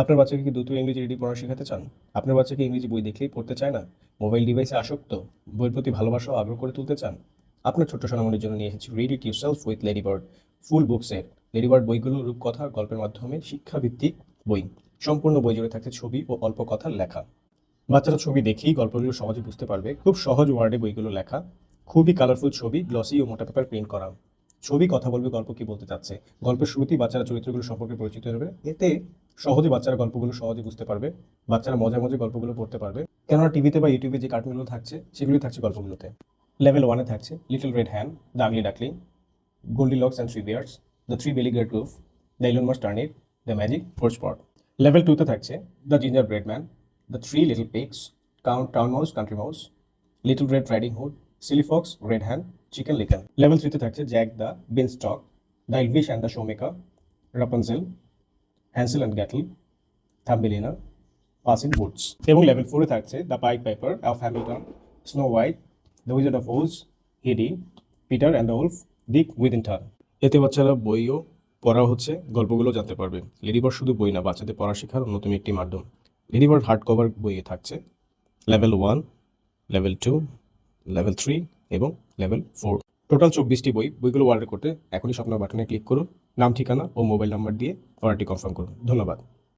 আপনার বাচ্চাকে কি দ্রুত ইংরেজি রিডিং পড়া শেখাতে চান? আপনার বাচ্চাকে ইংরেজি বই দেখলেই পড়তে চায় না? মোবাইল ডিভাইসে আসক্ত? বইয়ের প্রতি ভালোবাসা আগ্রহ করে তুলতে চান? আপনার ছোট্ট সোনামণির জন্য নিয়ে এসেছি read it yourself with Ladybird full book set Ladybird বইগুলো রূপকথা গল্পের মাধ্যমে শিক্ষাভিত্তিক বই। সম্পূর্ণ বই জুড়ে থাকছে ছবি ও অল্প কথার লেখা। বাচ্চারা ছবি দেখেই গল্পগুলো সহজে বুঝতে পারবে। খুব সহজ ওয়ার্ডে বইগুলো লেখা। খুবই কালারফুল ছবি গ্লসি ও মোটা পেপার প্রিন্ট করা। ছবি কথা বলবে, গল্প কি বলতে চাচ্ছে? গল্পের শুরুতেই বাচ্চারা চরিত্রগুলো সম্পর্কে পরিচিত হবে এতে সহজে বাচ্চারা গল্পগুলো সহজে বুঝতে পারবে, বাচ্চারা মজার মজায় গল্পগুলো পড়তে পারবে। কেননা টিভিতে বা ইউটিউবে যে কার্টুনগুলো থাকছে সেগুলি থাকছে গল্পগুলোতে। লেভেল ওয়ানে থাকছে little red hen the ugly duckling Goldilocks and three bears the three billy great gruff the enormous turnip the magic porridge pot level টুতে থাকছে the gingerbread man the three little pigs count town mouse country mouse little red riding hood silly fox red hen chicken licken level থ্রিতে থাকছে Jack the beanstalk the elves and the shoemaker Rapunzel Hansel and Gretel Thumbelina puss in boots এবং level ফোরে থাকছে the pied piper of Hamelin snow white the wizard of Oz Heidi Peter and the wolf Dick turn এতে বাচ্চারা বইও পড়া হচ্ছে গল্পগুলো জানতে পারবে। লেডিবার শুধু বই না বাচ্চাদের পড়া শেখার অন্যতম একটি মাধ্যম। লেডিবার হার্ড কভার বইয়ে থাকছে। Level one level two level three এবং লেভেল ফোর টোটাল চব্বিশটি বই, বইগুলো অর্ডার করতে এখনই স্বপ্ন বাটনে ক্লিক করুন, নাম, ঠিকানা ও মোবাইল নাম্বার দিয়ে অর্ডারটি কনফার্ম করুন। ধন্যবাদ।